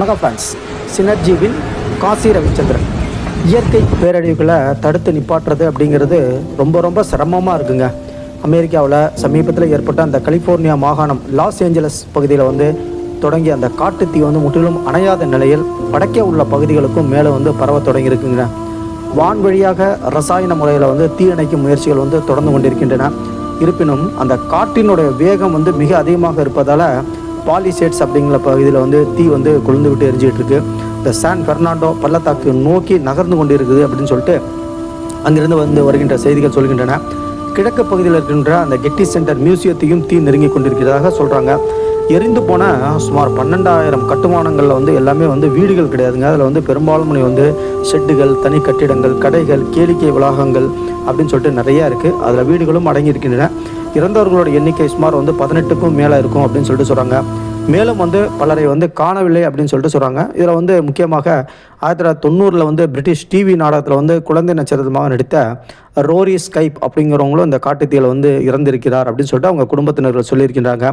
வணக்கம் ஃப்ரெண்ட்ஸ் சினர்ஜீவின் காசி ரவிச்சந்திரன். இயற்கை பேரழிவுகளை தடுத்து நிப்பாட்டுறது அப்படிங்கிறது ரொம்ப ரொம்ப சிரமமாக இருக்குங்க. அமெரிக்காவில் சமீபத்தில் ஏற்பட்ட அந்த கலிஃபோர்னியா மாகாணம் லாஸ் ஏஞ்சலஸ் பகுதியில் வந்து தொடங்கிய அந்த காட்டுத்தீ வந்து முற்றிலும் அணையாத நிலையில் வடக்கே உள்ள பகுதிகளுக்கும் மேலே வந்து பரவ தொடங்கியிருக்குங்க. வான் வழியாக ரசாயன முறையில் வந்து தீ அணைக்கும் முயற்சிகள் வந்து தொடர்ந்து கொண்டிருக்கின்றன. இருப்பினும் அந்த காற்றினுடைய வேகம் வந்து மிக அதிகமாக இருப்பதால் பாலிசேட்ஸ் அப்படிங்கிற பகுதியில் வந்து தீ வந்து கொழுந்து விட்டு எரிஞ்சிட்டு இருக்கு இந்த சான் பெர்னாண்டோ பள்ளத்தாக்கு நோக்கி நகர்ந்து கொண்டு இருக்குது அப்படின்னு சொல்லிட்டு அங்கிருந்து வந்து வருகின்ற செய்திகள் சொல்கின்றன. கிழக்கு பகுதியில் இருக்கின்ற அந்த கெட்டி சென்டர் மியூசியத்தையும் தீ நெருங்கி கொண்டிருக்கிறதாக சொல்கிறாங்க எரிந்து போன சுமார் பன்னெண்டாயிரம் கட்டுமானங்களில் வந்து எல்லாமே வந்து வீடுகள் கிடையாதுங்க. அதில் வந்து பெரும்பாலும் வந்து ஷெட்டுகள் தனி கட்டிடங்கள் கடைகள் கேளிக்கை வளாகங்கள் அப்படின்னு சொல்லிட்டு நிறையா இருக்குது அதில் வீடுகளும் அடங்கி இருக்கின்றன இறந்தவர்களோட எண்ணிக்கை சுமார் வந்து பதினெட்டுக்கும் மேலே இருக்கும் அப்படின்னு சொல்லிட்டு சொல்கிறாங்க மேலும் வந்து பலரை வந்து காணவில்லை அப்படின்னு சொல்லிட்டு சொல்கிறாங்க இதில் வந்து முக்கியமாக ஆயிரத்தி தொள்ளாயிரத்தி தொண்ணூறில் வந்து பிரிட்டிஷ் டிவி நாடகத்தில் வந்து குழந்தை நட்சத்திரமாக நடித்த ரோரி ஸ்கைப் அப்படிங்கிறவங்களும் இந்த காட்டுத்தீயில் வந்து இறந்திருக்கிறார் அப்படின்னு சொல்லிட்டு அவங்க குடும்பத்தினர்கள் சொல்லியிருக்கிறாங்க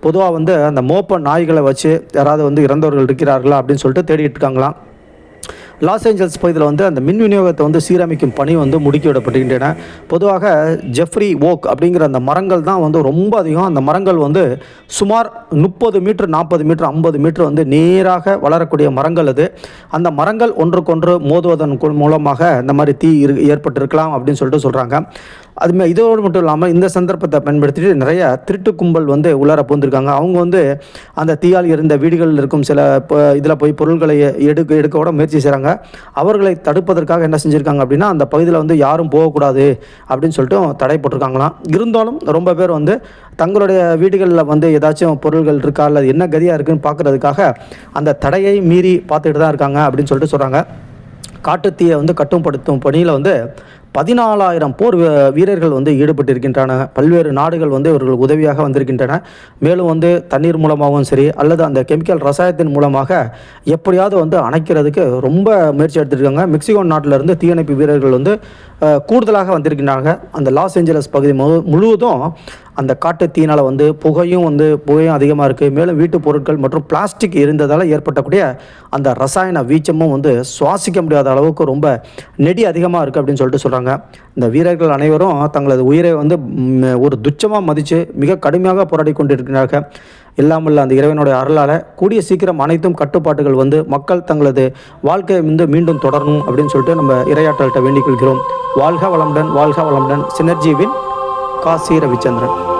பொதுவாக வந்து அந்த மோப்ப நாய்களை வச்சு யாராவது வந்து இறந்தவர்கள் இருக்கிறார்களா அப்படின்னு சொல்லிட்டு தேடிட்டு இருக்காங்களாம். லாஸ் ஏஞ்சல்ஸ் பகுதியில் வந்து அந்த மின் விநியோகத்தை வந்து சீரமைக்கும் பணி வந்து முடுக்கி விடப்படுகின்றன பொதுவாக ஜெஃப்ரி ஓக் அப்படிங்கிற அந்த மரங்கள் தான் வந்து ரொம்ப அதிகம். அந்த மரங்கள் வந்து சுமார் முப்பது மீட்டர் நாற்பது மீட்டர் ஐம்பது மீட்டர் வந்து நேராக வளரக்கூடிய மரங்கள் அது. அந்த மரங்கள் ஒன்றுக்கொன்று மோதுவதன் மூலமாக இந்த மாதிரி தீ இரு ஏற்பட்டிருக்கலாம் அப்படின்னு சொல்லிட்டு சொல்கிறாங்க அதுமே இதோடு மட்டும் இல்லாமல் இந்த சந்தர்ப்பத்தை பயன்படுத்திட்டு நிறைய திருட்டு கும்பல் வந்து உள்ளார பூந்திருக்காங்க அவங்க வந்து அந்த தீயால் இருந்த வீடுகளில் இருக்கும் சில இதில் போய் பொருட்களை எடுக்க எடுக்க கூட முயற்சி செய்கிறாங்க அவர்களை தடுப்பதற்காக என்ன செஞ்சுருக்காங்க அப்படின்னா அந்த பகுதியில் வந்து யாரும் போகக்கூடாது அப்படின்னு சொல்லிட்டு தடை போட்டிருக்காங்களாம். இருந்தாலும் ரொம்ப பேர் வந்து தங்களுடைய வீடுகளில் வந்து ஏதாச்சும் பொருள்கள் இருக்கா இல்லை என்ன கதியாக இருக்குன்னு பார்க்குறதுக்காக அந்த தடையை மீறி பார்த்துட்டு தான் இருக்காங்க அப்படின்னு சொல்லிட்டு சொல்கிறாங்க காட்டுத்தீயை வந்து கட்டுப்படுத்தும் பணியில் வந்து பதினாலாயிரம் போர் வீரர்கள் வந்து ஈடுபட்டிருக்கின்றன. பல்வேறு நாடுகள் வந்து இவர்கள் உதவியாக வந்திருக்கின்றன. மேலும் வந்து தண்ணீர் மூலமாகவும் சரி அல்லது அந்த கெமிக்கல் ரசாயனத்தின் மூலமாக எப்படியாவது வந்து அணைக்கிறதுக்கு ரொம்ப முயற்சி எடுத்துருக்காங்க. மெக்சிகோ நாட்டிலிருந்து தீயணைப்பு வீரர்கள் வந்து கூடுதலாக வந்திருக்கின்றாங்க. அந்த லாஸ் ஏஞ்சலஸ் பகுதி முழு- முழுவதும் அந்த காட்டு தீயினால் வந்து புகையும் வந்து புகையும் அதிகமாக இருக்குது மேலும் வீட்டு பொருட்கள் மற்றும் பிளாஸ்டிக் இருந்ததால் ஏற்பட்டக்கூடிய அந்த ரசாயன வீச்சமும் வந்து சுவாசிக்க முடியாத அளவுக்கு ரொம்ப நெடி அதிகமாக இருக்குது அப்படின்னு சொல்லிட்டு சொல்கிறாங்க இந்த வீரர்கள் அனைவரும் தங்களது உயிரை வந்து ஒரு துச்சமாக மதித்து மிக கடுமையாக போராடி கொண்டிருக்கிறார்கள் இல்லாமல் அந்த இறைவனுடைய அருளால் கூடிய சீக்கிரம் அனைத்தும் கட்டுப்பாட்டுகள் வந்து மக்கள் தங்களது வாழ்க்கையை வந்து மீண்டும் தொடரணும் அப்படின்னு சொல்லிட்டு நம்ம இரையாற்றல்கிட்ட வேண்டிக் கொள்கிறோம். வாழ்க வளமுடன் வாழ்க வளமுடன். சினர்ஜீவின் காசி ரவிச்சந்திரன்.